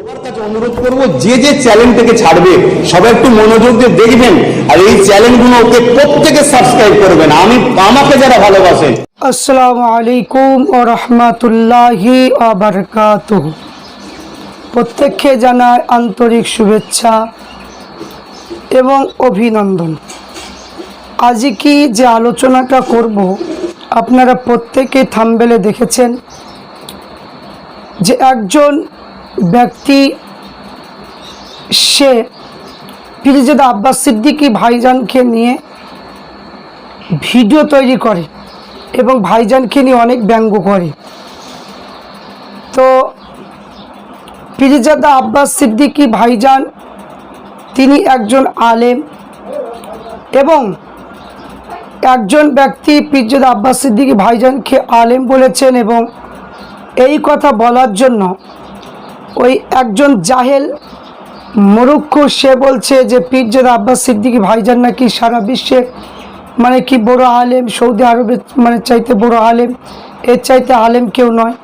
অনুরোধ করব, যে যে চ্যানেলটাকে ছাড়বে, সবাই একটু মনোযোগ দিয়ে দেখবেন, আর এই চ্যানেলগুলোকে প্রত্যেকে সাবস্ক্রাইব করবেন। আমি, আমাকে যারা ভালোবাসেন আসসালামু আলাইকুম ও রহমতুল্লাহি আবরকাতুহ প্রত্যেককে জানায় আন্তরিক শুভেচ্ছা এবং অভিনন্দন। আজ কি যে আলোচনাটা করব, আপনারা প্রত্যেকে থাম্বেলে দেখেছেন যে একজন ব্যক্তি সে পিরিজাদা আব্বাস সিদ্দিকী ভাইজানকে নিয়ে ভিডিও তৈরি করে এবং ভাইজানকে নিয়ে অনেক ব্যঙ্গ করে। তো পিরিজাদা আব্বাস সিদ্দিকী ভাইজান, তিনি একজন আলেম এবং একজন ব্যক্তি পিরজাদা আব্বাস সিদ্দিকী ভাইজানকে আলেম বলেছেন এবং এই কথা বলার জন্য ওই একজন জাহেল মরুক্ষ, সে বলছে যে, পিরজাদা আব্বাস সিদ্দিকী ভাইজান নাকি সারা বিশ্বের মানে কি বড় আলেম, সৌদি আরবের মানে চাইতে বড় আলেম, এর চাইতে আলেম কেউ নয়।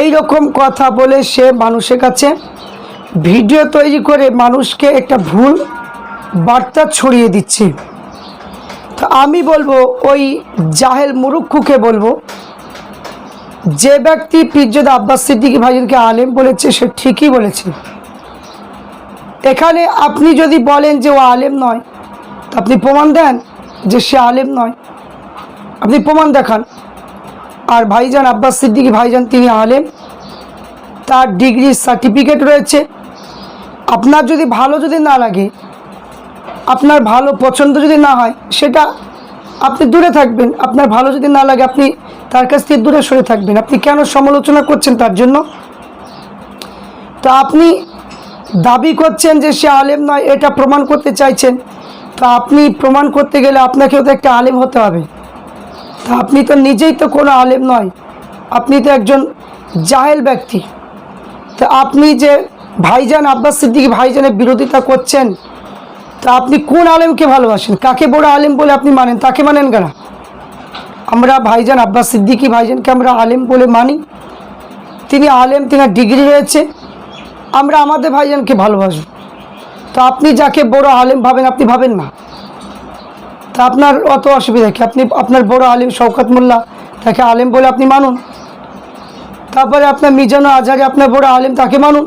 এই রকম কথা বলে সে মানুষের কাছে ভিডিও তৈরি করে মানুষকে একটা ভুল বার্তা ছড়িয়ে দিচ্ছে। তো আমি বলব, ওই জাহেল মুরুক্ষুকে বলব যে ব্যক্তি পিরজাদা আব্বাস সিদ্দিকী ভাইজানকে আলেম বলেছে, সে ঠিকই বলেছে। এখানে আপনি যদি বলেন যে ও আলেম নয়, তা আপনি প্রমাণ দেন যে সে আলেম নয়। আপনি প্রমাণ দেখান। আর ভাইজান আব্বাস সিদ্দিকী ভাইজান তিনি আলেম, তার ডিগ্রি সার্টিফিকেট রয়েছে। আপনার যদি ভালো যদি না লাগে, আপনার ভালো পছন্দ যদি না হয়, সেটা আপনি দূরে থাকবেন। আপনার ভালো যদি না লাগে, আপনি তার কাছ থেকে দূরে সরে থাকবেন। আপনি কেন সমালোচনা করছেন তার জন্য? তো আপনি দাবি করছেন যে সে আলেম নয়, এটা প্রমাণ করতে চাইছেন। তো আপনি প্রমাণ করতে গেলে আপনাকেও তো একটা আলেম হতে হবে। তা আপনি তো নিজেই তো কোনো আলেম নয়, আপনি তো একজন জাহেল ব্যক্তি। তা আপনি যে ভাইজান আব্বাস সিদ্দিকী ভাইজানের বিরোধিতা করছেন, তা আপনি কোন আলেমকে ভালোবাসেন? কাকে বড় আলেম বলে আপনি মানেন? তাকে মানেন কেন? আমরা ভাইজান আব্বাস সিদ্দিকী ভাইজানকে আমরা আলেম বলে মানি। তিনি আলেম তিনার ডিগ্রি রয়েছে। আমরা আমাদের ভাইজানকে ভালোবাসব তো আপনি যাকে বড় আলেম ভাবেন, আপনি ভাবেন না। তা আপনার অত অসুবিধা কি? আপনি, আপনার বড় আলিম শওকত মোল্লা, তাকে আলেম বলে আপনি মানুন। তারপরে আপনার মিজানো আজহারি, আপনার বড় আলেম, তাকে মানুন।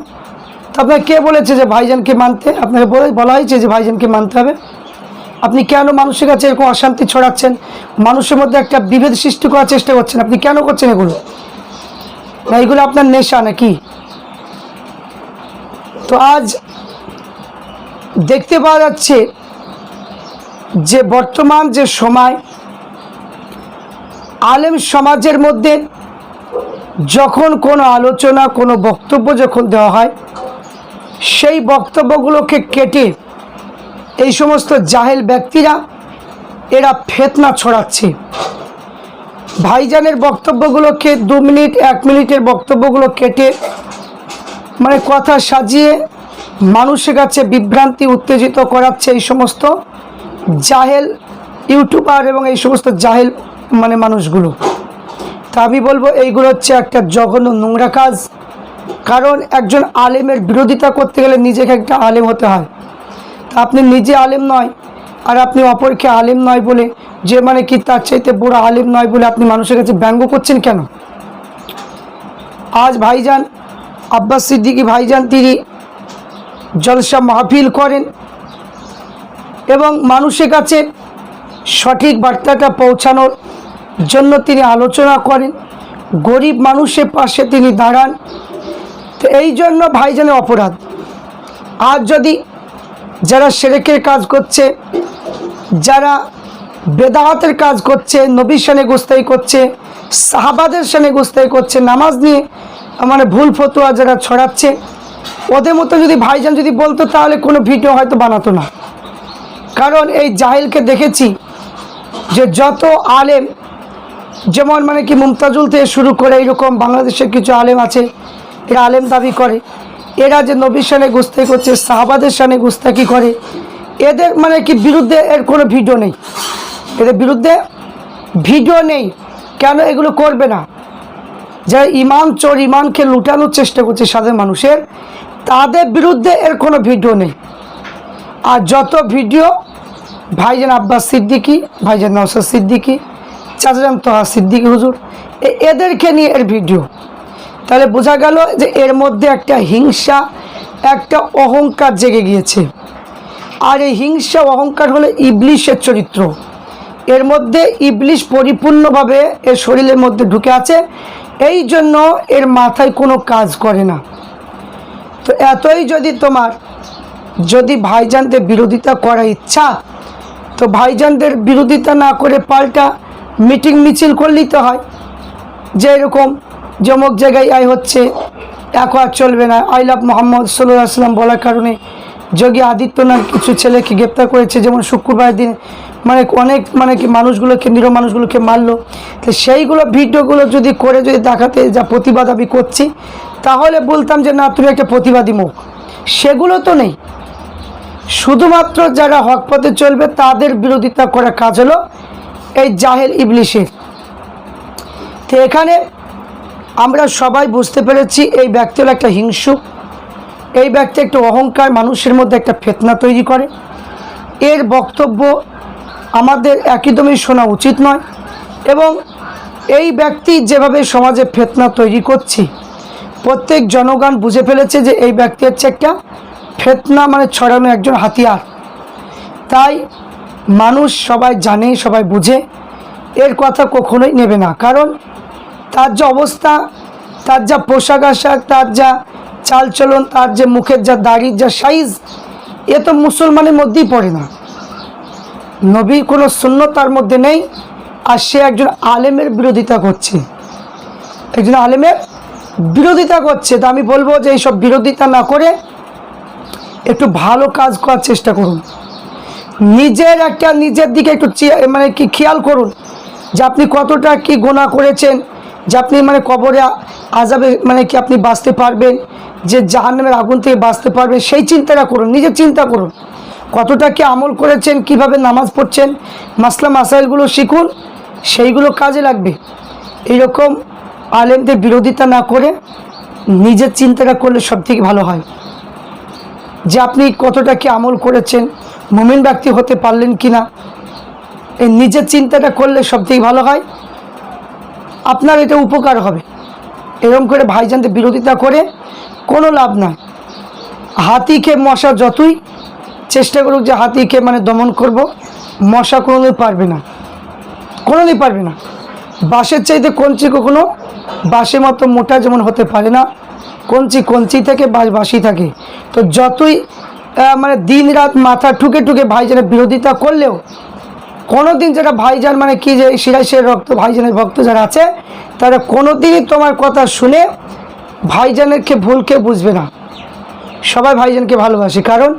আপনার কে বলেছে যে ভাইজানকে মানতে? আপনাকে বলে বলা হয়েছে যে ভাইজানকে মানতে হবে। আপনি কেন মানুষের কাছে এরকম অশান্তি ছড়াচ্ছেন? মানুষের মধ্যে একটা বিভেদ সৃষ্টি করার চেষ্টা করছেন। আপনি কেন করছেন এগুলো? না, এগুলো আপনার নেশা নাকি? তো আজ দেখতে পাওয়া যাচ্ছে যে বর্তমান যে সময়, আলেম সমাজের মধ্যে যখন কোনো আলোচনা, কোনো বক্তব্য যখন দেওয়া হয়, সেই বক্তব্যগুলোকে কেটে এই সমস্ত জাহেল ব্যক্তিরা এরা ফেতনা ছড়াচ্ছে। ভাইজানের বক্তব্যগুলোকে দু মিনিট, এক মিনিটের বক্তব্যগুলো কেটে মানে কথা সাজিয়ে মানুষের কাছে বিভ্রান্তি উত্তেজিত করাচ্ছে এই সমস্ত জাহেল ইউটিউবার এবং এই সমস্ত জাহেল মানে মানুষগুলো। তা আমি বলব এইগুলো হচ্ছে একটা জঘন্য নোংরা কাজ। কারণ একজন আলেমের বিরোধিতা করতে গেলে নিজেকে একটা আলেম হতে হয়। আপনি নিজে আলেম নয়, আর আপনি অপরকে আলেম নয় বলে যে মানে কি তার চাইতে বড় আলেম নয় বলে আপনি মানুষের কাছে ব্যঙ্গ করছেন কেন? আজ ভাইজান, আব্বাস সিদ্দিকী ভাইজান তিনি জলসা মাহফিল করেন এবং মানুষের কাছে সঠিক বার্তাটা পৌঁছানোর জন্য তিনি আলোচনা করেন। গরিব মানুষের পাশে তিনি দাঁড়ান। তো এই জন্য ভাইজানের অপরাধ। আজ যদি যারা সেরেকের কাজ করছে, যারা বেদাহাতের কাজ করছে, নবীর সানে গোস্তাই করছে, সাহাবাদের সানে গোস্তাই করছে, নামাজ নিয়ে মানে ভুল ফতোয়া যারা ছড়াচ্ছে, ওদের মতো যদি ভাইজান যদি বলতো তাহলে কোনো ভিডিও হয়তো বানাতো না। কারণ এই জাহিলকে দেখেছি যে যত আলেম, যেমন মানে কি মুমতাজুল থেকে শুরু করে এইরকম বাংলাদেশের কিছু আলেম আছে, এরা আলেম দাবি করে এরা যে নবীর সানে গুস্তাকি করছে সাহাবাদের সানে গুস্তাকি করে? এদের মানে কি বিরুদ্ধে এর কোনো ভিডিও নেই। এদের বিরুদ্ধে ভিডিও নেই। কেন এগুলো করবে না? যারা ইমান চোর ইমানকে লুটানোর চেষ্টা করছে সাধারণ মানুষের, তাদের বিরুদ্ধে এর কোনো ভিডিও নেই। আর যত ভিডিও ভাইজান আব্বাস সিদ্দিকি, ভাইজান নওসাদ সিদ্দিকি চাচাজান তোহা সিদ্দিকি হুজুর এদেরকে নিয়ে এর ভিডিও তাহলে বোঝা গেল যে এর মধ্যে একটা হিংসা, একটা অহংকার জেগে গিয়েছে। আর এই হিংসা, অহংকার হলো ইবলিশের চরিত্র। এর মধ্যে ইবলিশ পরিপূর্ণভাবে এর শরীরের মধ্যে ঢুকে আছে, এই জন্য এর মাথায় কোনো কাজ করে না। তো এতই যদি তোমার, যদি ভাইজানদের বিরোধিতা করার ইচ্ছা, তো ভাইজানদের বিরোধিতা না করে পাল্টা মিটিং মিছিল করলেই তো হয়, যে এরকম জমক জায়গায় আয় হচ্ছে, এক আর চলবে না। আই লাভ মোহাম্মদ সাল্লাম বলার কারণে যোগী আদিত্যনাথ কিছু ছেলেকে গ্রেপ্তার করেছে, যেমন শুক্রবার দিন মানে অনেক মানে কি মানুষগুলোকে, নিরহ মানুষগুলোকে মারলো। তো সেইগুলো ভিডিওগুলো যদি করে যদি দেখাতে যা প্রতিবাদ আমি করছি, তাহলে বলতাম যে, না, তুমি একটা প্রতিবাদী মুখ। সেগুলো তো নেই। শুধুমাত্র যারা হক পথে চলবে, তাদের বিরোধিতা করা কাজ হলো এই জাহেল ইবলিশের। তো এখানে আমরা সবাই বুঝতে পেরেছি এই ব্যক্তি হলো একটা হিংসুক এই ব্যক্তি একটা অহংকার, মানুষের মধ্যে একটা ফেতনা তৈরি করে। এর বক্তব্য আমাদের একদমই শোনা উচিত নয় এবং এই ব্যক্তি যেভাবে সমাজে ফেতনা তৈরি করছি, প্রত্যেক জনগণ বুঝে ফেলেছে যে এই ব্যক্তি হচ্ছে একটা ফেতনা মানে ছড়ানো একজন হাতিয়ার। তাই মানুষ সবাই জানে, সবাই বুঝে, এর কথা কখনোই নেবে না। কারণ তার যে অবস্থা, তার যা পোশাক আশাক, তার যা চালচলন, তার যে মুখের যা দাড়ির যা সাইজ, এ তো মুসলমানের মধ্যেই পড়ে না। নবী কোনো শূন্য তার মধ্যে নেই, আর সে একজন আলেমের বিরোধিতা করছে। একজন আলেমের বিরোধিতা করছে। তা আমি বলব যে এইসব বিরোধিতা না করে একটু ভালো কাজ করার চেষ্টা করুন। নিজের একটা নিজের দিকে একটু মানে কি খেয়াল করুন যে আপনি কতটা কি গোনা করেছেন যে আপনি মানে কবরে আজাবে মানে কি আপনি বাঁচতে পারবেন, যে জাহান্নামের আগুন থেকে বাঁচতে পারবেন, সেই চিন্তাটা করুন, নিজের চিন্তা করুন। কতটা কি আমল করেছেন, কীভাবে নামাজ পড়ছেন, মাসলা মাসাইলগুলো শিখুন, সেইগুলো কাজে লাগবে। এইরকম আলেমদের বিরোধিতা না করে নিজের চিন্তাটা করলে সব থেকে ভালো হয়। যে আপনি কতটা কি আমল করেছেন, মুমিন ব্যক্তি হতে পারলেন কি না এই নিজের চিন্তাটা করলে সবথেকে ভালো হয়। আপনার এটা উপকার হবে। এরকম করে ভাইজানদের বিরোধিতা করে কোনো লাভ নাই। হাতিকে মশা যতই চেষ্টা করুক যে হাতিকে মানে দমন করব, মশা কোনোদিন পারবে না। কোনোদিন পারবে না। বাঁশের চাইতে কঞ্চি কখনো বাঁশের মতো মোটা যেমন হতে পারে না, কঞ্চি কঞ্চি থেকে বাঁশ বাঁশি থাকে। তো যতই মানে দিন রাত মাথা ঠুকে ঠুকে ভাইজানের বিরোধিতা করলেও কোনো দিন যেটা ভাইজান মানে কি যে শিরাইশের রক্ত, ভাইজানের ভক্ত যারা আছে, তারা কোনো দিনই তোমার কথা শুনে ভাইজানেরকে ভুলকে বুঝবে না। সবাই ভাইজানকে ভালোবাসে, কারণ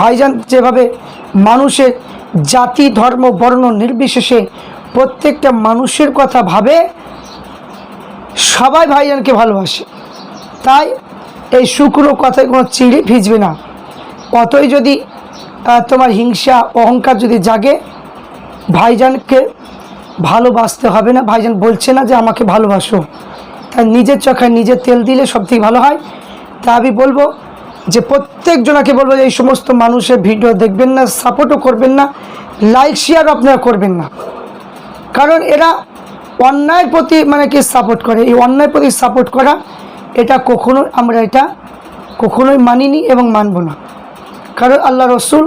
ভাইজান যেভাবে মানুষের জাতি, ধর্ম, বর্ণ নির্বিশেষে প্রত্যেকটা মানুষের কথা ভাবে, সবাই ভাইজানকে ভালোবাসে। তাই এই শুকনো কথায় কোনো চিড়ে ভিজবে না। অতই যদি তোমার হিংসা, অহংকার যদি জাগে ভাইজানকে ভালোবাসতে হবে না। ভাইজান বলছে না যে আমাকে ভালোবাসো। তাই নিজের চোখায় নিজে তেল দিলে সব থেকে ভালো হয়। তা আমি বলব যে প্রত্যেকজনাকে বলব যে এই সমস্ত মানুষের ভিডিও দেখবেন না সাপোর্টও করবেন না লাইক শেয়ারও আপনারা করবেন না। কারণ এরা অন্যায়ের প্রতি মানে কি সাপোর্ট করে। এই অন্যায়ের প্রতি সাপোর্ট করা, এটা কখনো আমরা এটা কখনোই মানিনি এবং মানব না। কারণ আল্লাহ রসুল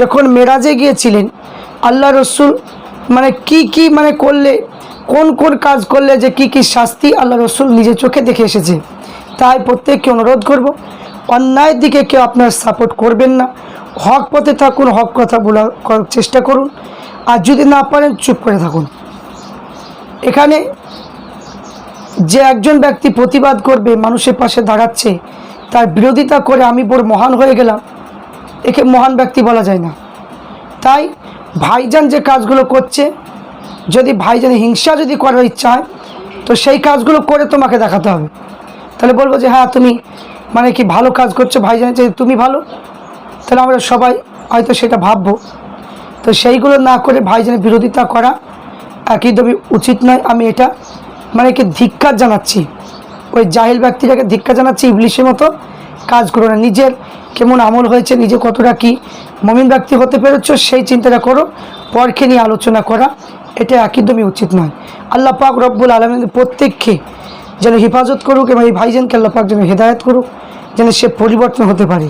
যখন মেরাজে গিয়েছিলেন আল্লাহ রসুল মানে কি কি মানে করলে, কোন কোন কাজ করলে যে কি কি শাস্তি আল্লাহ রসুল নিজের চোখে দেখে এসেছে? তাই প্রত্যেককে অনুরোধ করব, অন্যায়ের দিকে কেউ আপনার সাপোর্ট করবেন না। হক পথে থাকুন, হক কথা বলার করার চেষ্টা করুন। আর যদি না পারেন, চুপ করে থাকুন। এখানে যে একজন ব্যক্তি প্রতিবাদ করবে, মানুষের পাশে দাঁড়াচ্ছে, তার বিরোধিতা করে আমি বড় মহান হয়ে গেলাম। একে মহান ব্যক্তি বলা যায় না। তাই ভাইজান যে কাজগুলো করছে, যদি ভাইজানের হিংসা যদি করার ইচ্ছা হয়, তো সেই কাজগুলো করে তোমাকে দেখাতে হবে। তাহলে বলব যে হ্যাঁ তুমি মানে কি ভালো কাজ করছ ভাইজানের চাই তুমি ভালো? তাহলে আমরা সবাই হয়তো সেটা ভাববো। তো সেইগুলো না করে ভাইজানের বিরোধিতা করা একদমই উচিত নয়। আমি এটা মানে কি ধিক্কার জানাচ্ছি। ওই জাহিল ব্যক্তিটাকে ধিক্কা জানাচ্ছি ইবলিশের মতো কাজ করো না, নিজের কেমন আমল হয়েছে, নিজে কতটা কি মমিন ব্যক্তি হতে পেরেছ, সেই চিন্তাটা করো, পরকে নিয়ে আলোচনা করা, এটা একদমই উচিত নয়। আল্লাহ পাক রব্বুল আলমিন প্রত্যেককে যেন হেফাজত করুক এবং এই ভাইজানকে আল্লাহ পাক যেন হেদায়ত করুক, যেন সে পরিবর্তন হতে পারে।